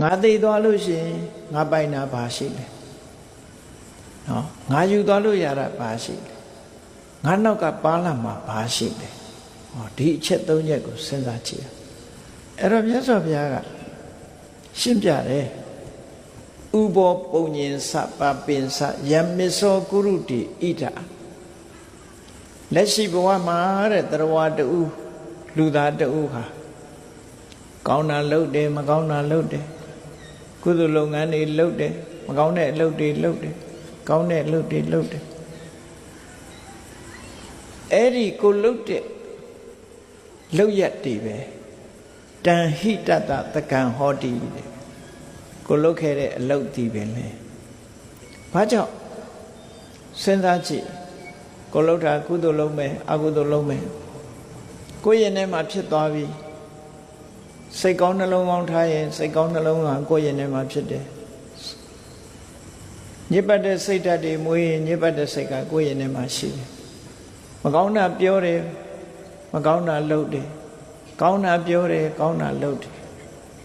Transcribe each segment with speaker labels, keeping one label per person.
Speaker 1: ငါသိသွားလို့ရှိရင်ငါပိုင်တာဘာရှိလဲနော်ငါယူသွားလို့ရတာဘာရှိလဲငါနောက်ကပါလာမှာဘာရှိလဲဟောဒီအချက်သုံးချက်ကိုစဉ်းစားကြည့်ရအဲ့တော့မြတ်စွာဘုရားကရှင်းပြတယ်ဥဘောပုံညင်စပပင်စယမစ္စောကုရုတိဣဒာလက်ရှိဘဝမှာတဲ့တရားတူလူသားတူဟာကောင်းတာလုပ်တယ်မကောင်းတာလုပ်တယ် ကုသိုလ်လုပ်ငန်းတွေလုပ်တယ်မကောင်းတဲ့အလုပ်တွေလုပ်တယ်ကောင်းတဲ့အလုပ်တွေလုပ်တယ်အဲ့ဒီကိုလုပ်တဲ့လုပ်ရက်တွေပဲတန်ဟိတတတကံဟောတိတဲ့ကိုလုပ်ခဲ့တဲ့အလုပ်ဒီပဲလေဘာကြောင့်စဉ်းစားကြည့်ကိုလုပ်တာကုသိုလ်လုပ်မယ်အကုသိုလ်လုပ်မယ်ကိုယ့်ရင်ထဲမှာဖြစ်သွားပြီ စိတ်ကောင်းနှလုံးကောင်းထားရင်စိတ်ကောင်းနှလုံးကကိုယ့်ရင်ထဲမှာဖြစ်တယ်ညစ်ပတ်တဲ့စိတ်ဓာတ်တွေမွေးရင်ညစ်ပတ်တဲ့စိတ်ကကိုယ့်ရင်ထဲမှာရှိတယ်မကောင်းတာပြောတယ်မကောင်းတာလုပ်တယ်ကောင်းတာပြောတယ်ကောင်းတာလုပ်တယ်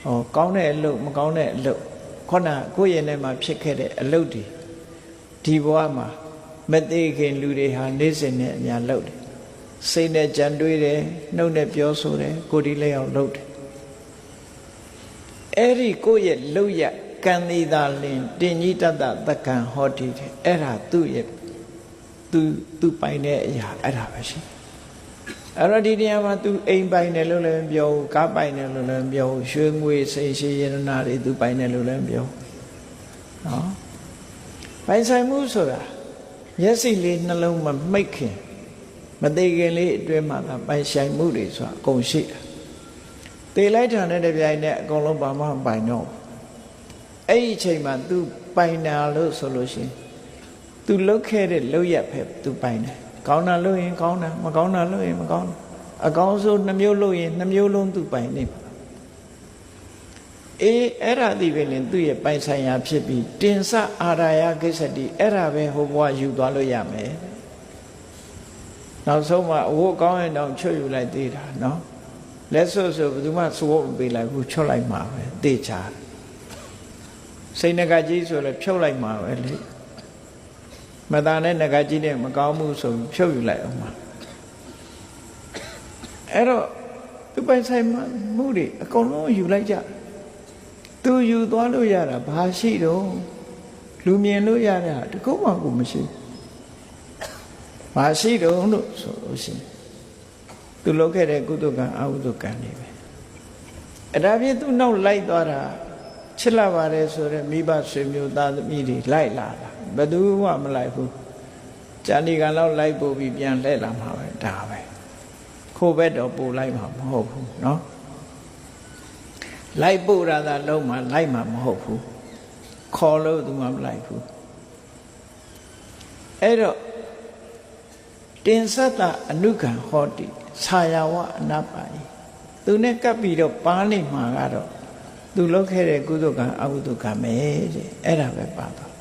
Speaker 1: ဟောကောင်းတဲ့အလုပ်မကောင်းတဲ့အလုပ်ခုနကိုယ့်ရင်ထဲမှာဖြစ်ခဲ့တဲ့အလုပ်တွေဒီဘဝမှာမသေးခင်လူတွေဟာနေ့စဉ်နဲ့အများလုပ်တယ်စိတ်နဲ့ကြံတွေးတယ်နှုတ်နဲ့ပြောဆိုတယ်ကိုယ်ဒီလက်အောင်လုပ်တယ် အဲ့ဒီကိုယ့်ရဲ့လုပ်ရကံသေးသာလင်တင်ကြီးတတ်တသက္ကံဟောတိတယ်အဲ့ဒါသူ့ရဲ့သူသူပိုင်တဲ့အရာအဲ့ဒါပဲရှိအဲ့တော့ဒီနေရာမှာ तू အိမ်ပိုင်တယ်လို့လည်းမပြောဘူးကားပိုင်တယ်လို့လည်းမပြောဘူးရွှေငွေစိန်ရှိရတနာတွေ तू ပိုင်တယ်လို့လည်းမပြောနော်ပိုင်ဆိုင်မှုဆိုတာမျက်စိလေးနှလုံးမမိတ်ခင်မသေးခင်လေးအတွင်းမှာသာပိုင်ဆိုင်မှုတွေဆိုတာအကုန်ရှိတာ သေလိုက်တာနဲ့တပြိုင်နက်အကုန်လုံးဘာမှမပိုင်တော့ဘူးအဲ့ဒီအချိန်မှာ तू ပိုင်တာလို့ဆိုလို့ရှိရင် तू လုတ်ခဲ့တဲ့လုတ်ရက်ပဲ तू ပိုင်တယ်ကောင်းတာလုတ်ရင်ကောင်းတာမကောင်းတာလုတ်ရင်မကောင်းအကောင်းဆုံးနှမျိုးလုတ်ရင်နှမျိုးလုံး तू ပိုင်နေပါအေးအဲ့ဒါဒီပဲလင်သူ့ရဲ့ပိုင်ဆိုင်ရာဖြစ်ပြီးတင်စအာရာယကိစ္စတိအဲ့ဒါပဲဟိုဘဝယူသွားလို့ရမယ်နောက်ဆုံးမှအဝတ်ကောင်းရင်တော့ချွတ်ယူလိုက်သေးတာနော် လက်ဆွတ်ဆိုဘယ်သူမှသဝတ်မပေးလိုက်ဘူးချွတ်လိုက်မှာပဲတေချာစိတ်ငကကြီးဆိုလည်းဖြုတ်လိုက်မှာပဲလေမသားနဲ့ငကကြီးနဲ့မကောင်းမှုဆိုဖြုတ်ယူလိုက်အောင်မှာအဲ့တော့သူပိုင်ဆိုင်မှုတွေအကုန်လုံးယူလိုက်ကြသူယူသွားလို့ရတာဘာရှိတော့လူမြင်လို့ရတာတကုတ်မှကိုမရှိဘာရှိတော့လို့ဆိုလို့ရှိရင် သူလုပ်ခဲ့တဲ့ကုသကံအကုသကံတွေပဲအဲ့ဒါဖြင့်သူနောက်လိုက်သွားတာချစ်လာပါတယ်ဆိုတော့မိဘဆွေမျိုးသားသမီးတွေလိုက်လာတာဘယ်သူမှမလိုက်ဘူးဇာတိကံလောက်လိုက်ပို့ပြီးပြန်လှည့်လာမှာပဲဒါပဲခိုးဘက်တော့ပို့လိုက်မှာမဟုတ်ဘူးเนาะလိုက်ပို့ရတာလုံးမှာလိုက်မှာမဟုတ်ဘူးခေါ်လို့သူမှမလိုက်ဘူးအဲ့တော့တင်သတ္တအနုခံဟောတိ ဆာယဝအနပါယသူနဲ့ကပ်ပြီးတော့ပါနေမှာကတော့သူလုပ်ခဲ့တဲ့ကုသကံအကုသကံပဲတဲ့အဲ့ဒါပဲပါတော့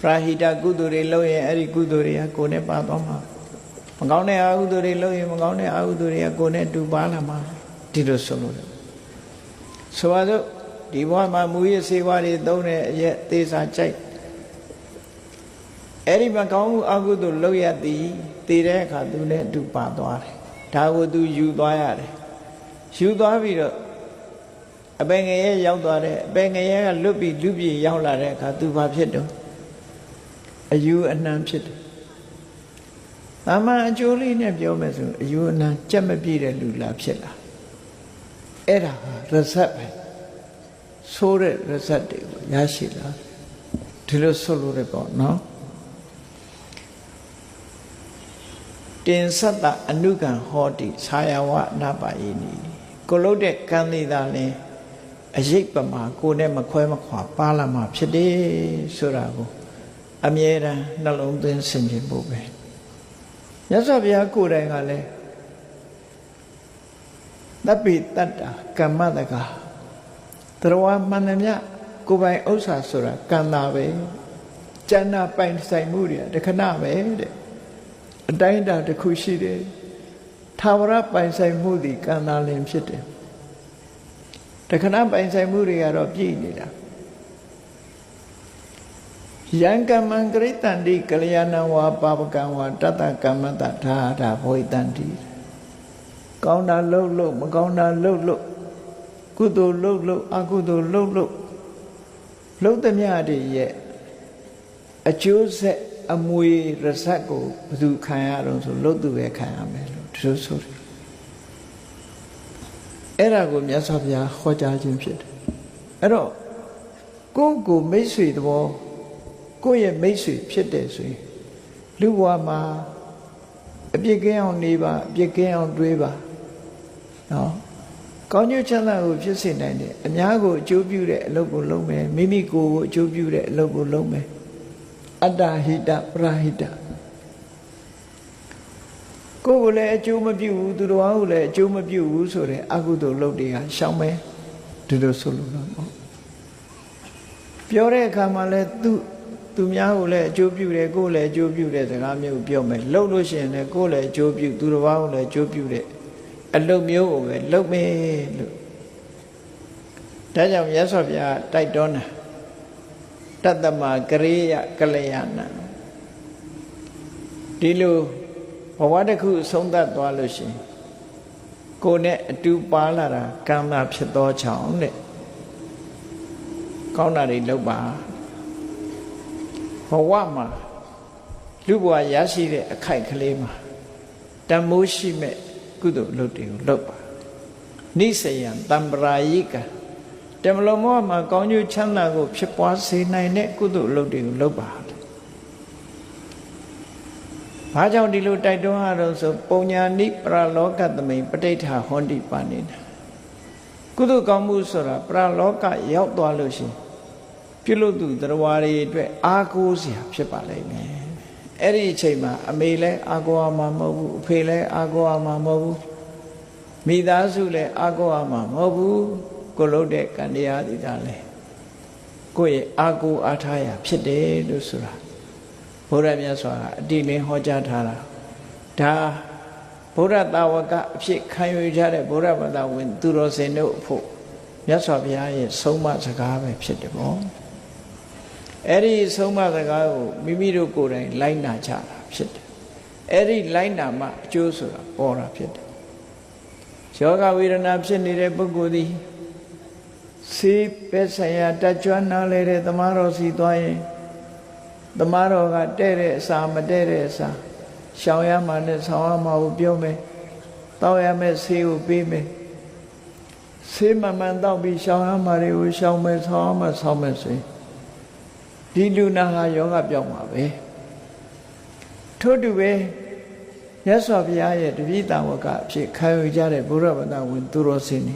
Speaker 1: ပရာဟိတကုသိုလ်တွေလုပ်ရင်အဲ့ဒီကုသိုလ်တွေကကိုယ်နဲ့ပါသွားမှာမကောင်းတဲ့အကုသိုလ်တွေလုပ်ရင်မကောင်းတဲ့အကုသိုလ်တွေကကိုယ်နဲ့တူပါလာမှာဒီလိုဆိုလို့ဆိုပါစို့ဒီဘဝမှာမူရစေဝါတွေသုံးတဲ့အရက်သေးစာကြိုက် အဲ့ဒီမကောင်းမှုအကုသိုလ်လုပ်ရသည်တည်တဲ့အခါသူနဲ့အတူပါသွားတယ်ဒါကိုသူယူသွားရတယ်ယူသွားပြီးတော့အပင်ငရဲရောက်သွားတဲ့အပင်ငရဲကလွတ်ပြီးလူပြေရောက်လာတဲ့အခါသူဘာဖြစ်တော့အယူအနှံဖြစ်တယ်။တာမန်အကျိုးလေးနဲ့ပြောမယ်ဆိုအယူအနှံကြက်မပြည့်တဲ့လူလားဖြစ်လာ။အဲ့ဒါဟာရဇတ်ပဲ။ဆိုးတဲ့ရဇတ်တွေကိုရရှိလာ။ဒီလိုဆိုလို့ရပေါ့နော်။ တင်သတ္တအနုကံဟောတိဆာယဝနာပါယိနီကိုလို့တဲ့ကံသေးတာလဲအရေးပမာကိုနဲ့မခွဲမခွာပါလာမှာဖြစ်တယ်ဆိုတာကိုအမြဲတမ်းနှလုံးသွင်းဆင်ခြင်ဖို့ပဲမြတ်စွာဘုရားကိုယ်တိုင်ကလည်းတပိတတ္တာကမ္မတကတရဝမှန်သမျှကိုယ်ပိုင်ဥစ္စာဆိုတာကံတာပဲကျန်တာပိုင်ဆိုင်မှုတွေတခဏပဲတဲ့ အတိုင်းအတာတစ်ခုရှိတယ်ထာဝရပိုင်ဆိုင်မှုသည်ကံတာလင်ဖြစ်တယ်တခဏပိုင်ဆိုင်မှုတွေကတော့ပြည့်နေတာယံကမ္မံကရိတန္တိကလျာဏဝါပါပကံဝါတတ္တကမ္မတထာတာဘောိတန္တိကောင်းတာလှုပ်လှုပ်မကောင်းတာလှုပ်လှုပ်ကုသိုလ်လှုပ်လှုပ်အကုသိုလ်လှုပ်လှုပ်လှုပ်သမျှတွေရဲ့အကျိုးဆက် အမွေရစက်ကိုဘယ်သူခံရတော့ဆိုလှုပ်သူပဲခံရမယ်လို့ဒီလိုဆိုတယ်အဲ့ဒါကိုမြတ်စွာဘုရားဟောကြားခြင်းဖြစ်တယ်အဲ့တော့ကိုယ့်ကိုမိတ်ဆွေသဘောကိုယ့်ရဲ့မိတ်ဆွေဖြစ်တယ်ဆိုရင်လူဘဝမှာအပြစ်ကင်းအောင်နေပါအပြစ်ကင်းအောင်တွေးပါနော်ကောင်းကျိုးချမ်းသာကိုဖြစ်စေနိုင်တယ်အများကိုအကျိုးပြုတဲ့အလုပ်ကိုလုပ်မယ်မိမိကိုယ်ကိုအကျိုးပြုတဲ့အလုပ်ကိုလုပ်မယ် အတ္တဟိတပရဟိတကိုယ်ကိုလည်းအကျိုးမပြုဘူးသူတော်ကိုလည်းအကျိုးမပြုဘူးဆိုတဲ့အကုသိုလ်လုပ်တွေကရှောင်မယ်ဒီလိုဆိုလို့တော့ပေါ့ပြောတဲ့အခါမှာလည်းသူသူများကိုလည်းအကျိုးပြုတယ်ကိုယ်လည်းအကျိုးပြုတဲ့စကားမျိုးပြောမယ်လှုပ်လို့ရှိရင်လည်းကိုယ်လည်းအကျိုးပြုသူတော်ဘာကိုလည်းအကျိုးပြုတဲ့အလုပ်မျိုးကိုပဲလုပ်မယ်လို့ဒါကြောင့်မြတ်စွာဘုရားတိုက်တွန်းတာ တတ္တမကရေယကလျာဏဒီလိုဘဝတစ်ခုဆုံးသက်သွားလို့ရှိရင်ကိုယ်နဲ့အတူပါလာတာကံသာဖြစ်သောကြောင့်တဲ့ကောင်းတာတွေလုပ်ပါဘဝမှာလူဘဝရရှိတဲ့အခိုက်ကလေးမှာတမိုးရှိမဲ့ကုသိုလ်လုပ်တွေကိုလုပ်ပါနိစယံတံပရာယိက တမလုံးမောမှာကောင်းကျိုးချမ်းသာကို ဖြစ်ပွားစေနိုင်တဲ့ကုသိုလ်လုပ်တွေကိုလုပ်ပါဘာကြောင့်ဒီလိုတိုက်တွန်းရတော့ဆိုပုံညာနိပရလောကသမိန်ပဋိဋ္ဌာဟောတိပါနေတာကုသိုလ်ကောင်းမှုဆိုတာပရလောကရောက်သွားလို့ရှိရင်ပြုလို့သူတရားတွေအတွက်အာကိုးစရာဖြစ်ပါလိမ့်မယ်အဲ့ဒီအချိန်မှာအမေလည်းအာကိုရမှာမဟုတ်ဘူးအဖေလည်းအာကိုရမှာမဟုတ်ဘူးမိသားစုလည်းအာကိုရမှာမဟုတ်ဘူး ကိုလို့တဲ့ကံတရားဒီတာလဲကိုယ့်ရဲ့အာကိုအားထားရဖြစ်တယ်လို့ဆိုတာဘုရားမြတ်စွာကအတိလင်းဟောကြားထားတာဒါဘုရားတာဝကအဖြစ်ခံယူကြတဲ့ဘုရားဘာသာဝင် သူတော်စင်တို့အဖို့မြတ်စွာဘုရားရဲ့ဆုံးမစကားပဲဖြစ်တယ်ပေါ့အဲ့ဒီဆုံးမစကားကိုမိမိတို့ကိုယ်တိုင်လိုက်နာကြတာဖြစ်တယ်အဲ့ဒီလိုက်နာမှအကျိုးဆိုတာပေါ်တာဖြစ်တယ်ယောဂဝေဒနာဖြစ်နေတဲ့ပုဂ္ဂိုလ်သည် စေပဲဆိုင်ရာတကြွနားလဲတဲ့သမားတော်စီသွားရင်သမားတော်ကတဲ့တဲ့အစာမတဲ့တဲ့အစာရှောင်ရမှနဲ့ဆောင်းရမှကိုပြောမယ်တောက်ရမယ်ဆေးကိုပေးမယ်ဆေးမှန်မှန်တောက်ပြီးရှောင်ရမှတွေကိုရှောင်မယ်ဆောင်းရမှဆောင်းမယ်ဆိုရင်ဒီလူနာဟာယောဂပြောင်းပါပဲထို့တူပဲမြတ်စွာဘုရားရဲ့တပည့်တော်ဝကအဖြစ်ခံယူကြတဲ့ဘုရားဗဒဝင်သူတော်စင်နေ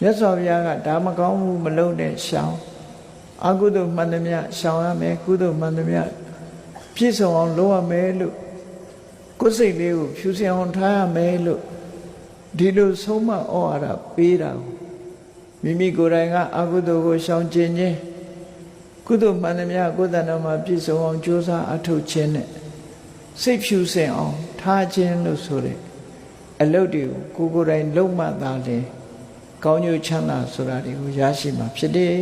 Speaker 1: မြတ်စွာဘုရားကဒါမကောင်းဘူးမလုံးနဲ့ရှောင်အကုသိုလ်မှန်သမျှရှောင်ရမယ်ကုသိုလ်မှန်သမျှပြည့်စုံအောင်လုပ်ရမယ်လို့ကိုယ်စိတ်လေးကိုဖြူစင်အောင်ထားရမယ်လို့ဒီလိုဆုံးမဩဝါဒပေးတာကိုမိမိကိုယ်တိုင်ကအကုသိုလ်ကိုရှောင်ကျင်ခြင်းကုသိုလ်မှန်သမျှကိုယ်တဏ္ဍာမှာပြည့်စုံအောင်ကြိုးစားအထောက်ခြင်းနဲ့စိတ်ဖြူစင်အောင်ထားခြင်းလို့ဆိုတဲ့အလုပ်တွေကိုကိုယ်ကိုယ်တိုင်လုပ်မှသာလေ ကောင်းကျိုးချမ်းသာဆိုတာတွေကိုရရှိမှာဖြစ်တယ်